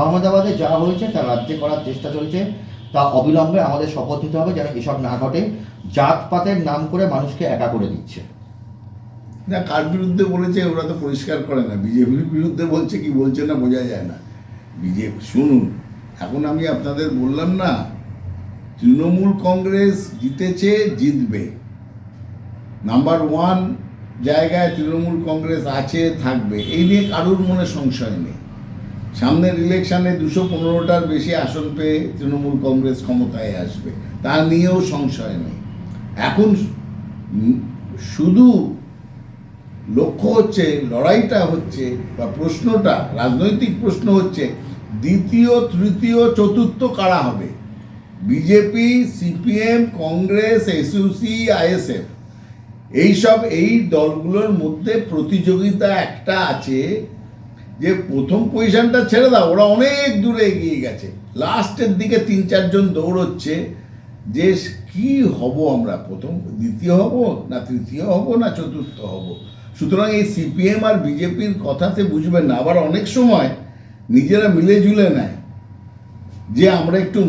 আহমেদাবাদে যা হয়েছে, তা রাজ্যে করার চেষ্টা চলছে, তা অবিলম্বে আমাদের শপথ নিতে হবে যেন এসব না ঘটে। জাতপাতের নাম করে মানুষকে একা করে দিচ্ছে। না, কার বিরুদ্ধে বলেছে ওরা তো পরিষ্কার করে না। বিজেপির বিরুদ্ধে বলছে কি বলছে না বোঝা যায় না। বিজেপি, শুনুন, এখন আমি আপনাদের বললাম না, তৃণমূল কংগ্রেস জিতেছে, জিতবে। নাম্বার ওয়ান জায়গায় তৃণমূল কংগ্রেস আছে, থাকবে। এই নিয়ে কারোর মনে সংশয় নেই। সামনের ইলেকশনে দুশো পনেরোটার বেশি আসন পেয়ে তৃণমূল কংগ্রেস ক্ষমতায় আসবে। তা নিয়েও সংশয় নেই। এখন শুধু লক্ষ্য হচ্ছে, লড়াইটা হচ্ছে বা প্রশ্নটা, রাজনৈতিক প্রশ্ন হচ্ছে, দ্বিতীয়, তৃতীয়, চতুর্থ কারা হবে? BJP CPM Congress SUC ISF এইসব, এই দলগুলোর মধ্যে প্রতিযোগিতা একটা আছে যে প্রথম পজিশনটা ছেড়ে দাও, ওরা অনেক দূরে এগিয়ে গেছে। লাস্টের দিকে তিন, চারজন দৌড়চ্ছে, যে কি হব আমরা? প্রথম দ্বিতীয় হব না তৃতীয় হব না চতুর্থ হব? সুতরাং এই সিপিএম আর বিজেপির কথাতে বুঝবেন না, আবার অনেক সময় নিজেরা মিলে ঝুলে নেয় যে আমরা একটু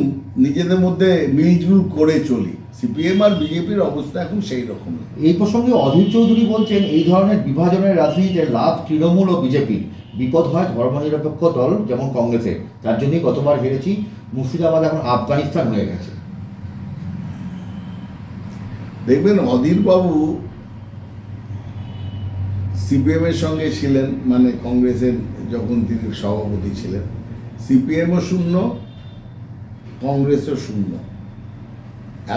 নিজেদের মধ্যে মিলজুল করে চলি। সিপিএম আর বিজেপির অবস্থা এখন সেই রকম। এই প্রসঙ্গে অধীর চৌধুরী বলছেন, এই ধরনের বিভাজনের রাজনীতিতে লাভ তৃণমূল ও বিজেপির বিপদ হয় ধর্মনিরপেক্ষ দল যেমন কংগ্রেসের তার জন্যই গতবার হেরেছি, মুর্শিদাবাদ এখন আফগানিস্তান হয়ে গেছে। দেখবেন, অধীরবাবু সিপিএম এর সঙ্গে ছিলেন মানে কংগ্রেসের যখন তিনি সভাপতি ছিলেন, সিপিএমও শূন্য, কংগ্রেসও শূন্য।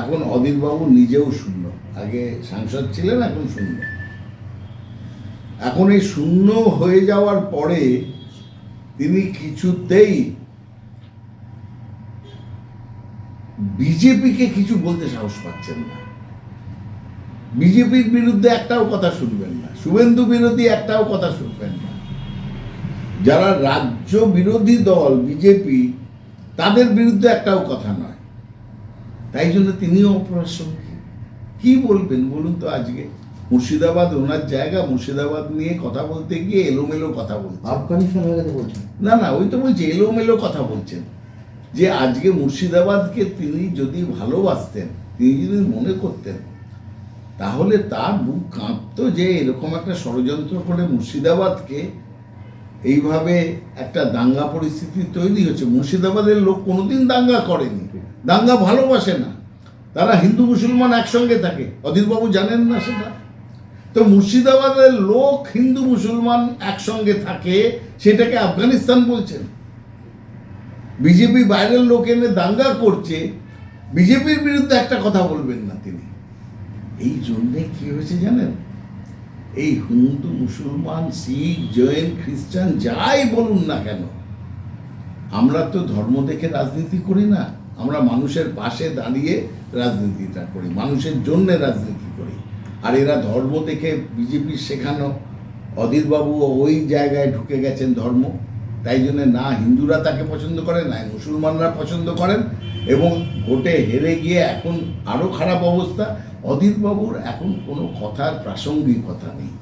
এখন অধীরবাবু নিজেও শূন্য। আগে সাংসদ ছিলেন, এখন শূন্য। এখন এই শূন্য হয়ে যাওয়ার পরে তিনি কিছুতেই বিজেপিকে কিছু বলতে সাহস পাচ্ছেন না। বিজেপির বিরুদ্ধে একটাও কথা শুনবেন না। শুভেন্দু বিরোধী একটাও কথা শুনবেন না। যারা রাজ্য বিরোধী দল, বিজেপি, তাদের বিরুদ্ধে একটাও কথা নয়। তাই জন্য তিনিও অপ্রাসঙ্গিক কি বলবেন বলুন তো আজকে? মুর্শিদাবাদ ওনার জায়গা মুর্শিদাবাদ নিয়ে কথা বলতে গিয়ে এলোমেলো কথা বলছেন আফগানিস্তান হয়ে গেছে বলছেন? না না ওই তো বলছি এলোমেলো কথা বলছেন। যে আজকে মুর্শিদাবাদকে তিনি যদি ভালোবাসতেন তিনি যদি মনে করতেন তাহলে তার বুক কাঁপতো যে এরকম একটা ষড়যন্ত্র করে মুর্শিদাবাদকে এইভাবে একটা দাঙ্গা পরিস্থিতি তৈরি হচ্ছে। মুর্শিদাবাদের লোক কোনোদিন দাঙ্গা করেনি। দাঙ্গা ভালোবাসে না। তারা হিন্দু মুসলমান একসঙ্গে থাকে। অধীরবাবু জানেন না সেটা? তো মুর্শিদাবাদের লোক হিন্দু মুসলমান একসঙ্গে থাকে, সেটাকে আফগানিস্তান বলছেন। বিজেপি বাইরের লোক এনে দাঙ্গা করছে, বিজেপির বিরুদ্ধে একটা কথা বলবেন না তিনি। এই জন্যে কি হয়েছে জানেন? এই হিন্দু মুসলমান, শিখ, জৈন, খ্রিস্টান, যাই বলুন না কেন, আমরা তো ধর্ম দেখে রাজনীতি করি না, আমরা মানুষের পাশে দাঁড়িয়ে রাজনীতিটা করি, মানুষের জন্য রাজনীতি করি। আর এরা ধর্ম থেকে বিজেপির শেখানো। অধীরবাবু ওই জায়গায় ঢুকে গেছেন ধর্ম। তাই জন্য না হিন্দুরা তাকে পছন্দ করে, না মুসলমানরা পছন্দ করেন। এবং ভোটে হেরে গিয়ে এখন আরও খারাপ অবস্থা। অধীরবাবুর এখন কোনো কথার প্রাসঙ্গিক কথা নেই।